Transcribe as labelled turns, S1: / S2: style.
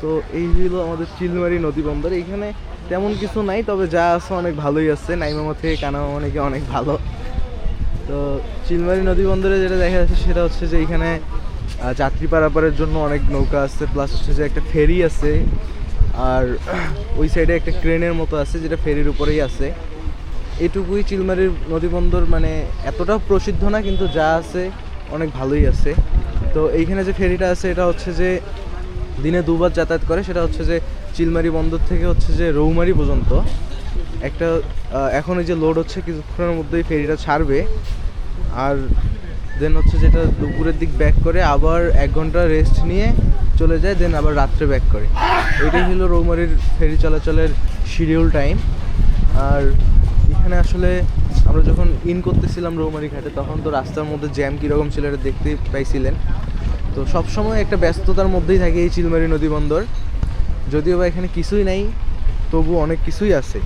S1: তো এই হলো আমাদের চিলমারি নদী বন্দর। এখানে তেমন কিছু নাই, তবে যা আছে অনেক ভালোই আছে। নাইমামা থেকে কানামা অনেকে অনেক ভালো। তো চিলমারি নদী বন্দরে যেটা দেখা যাচ্ছে সেটা হচ্ছে যে এখানে যাত্রী পারাপারের জন্য অনেক নৌকা আছে। প্লাস হচ্ছে যে একটা ফেরি আছে। আর ওই সাইডে একটা ক্রেনের মতো আছে, যেটা ফেরির উপরেই আছে। এটুকুই চিলমারির নদী বন্দর মানে এতটা প্রসিদ্ধ না, কিন্তু যা আছে অনেক ভালোই আছে। তো এইখানে যে ফেরিটা আছে, এটা হচ্ছে যে দিনে দুবার যাতায়াত করে, সেটা হচ্ছে যে চিলমারি বন্দর থেকে হচ্ছে যে রৌমারি পর্যন্ত। একটা এখন এই যে লোড হচ্ছে, কিছুক্ষণের মধ্যেই ফেরিটা ছাড়বে। আর দেন হচ্ছে যেটা দুপুরের দিক ব্যাক করে, আবার এক ঘণ্টা রেস্ট নিয়ে চলে যায় দেন আবার রাত্রে ব্যাক করে। এটাই হলো রৌমারির ফেরি চলাচলের শিডিউল টাইম আর এখানে আসলে আমরা যখন ইন করতেছিলাম রৌমারি ঘাটে, তখন তো রাস্তার মধ্যে জ্যাম কীরকম ছিল, এটা দেখতে পাইছিলেন। তো সবসময় একটা ব্যস্ততার মধ্যেই থাকে এই চিলমারি নদী বন্দর। যদিও বা এখানে কিছুই নাই, তবু অনেক কিছুই আছে।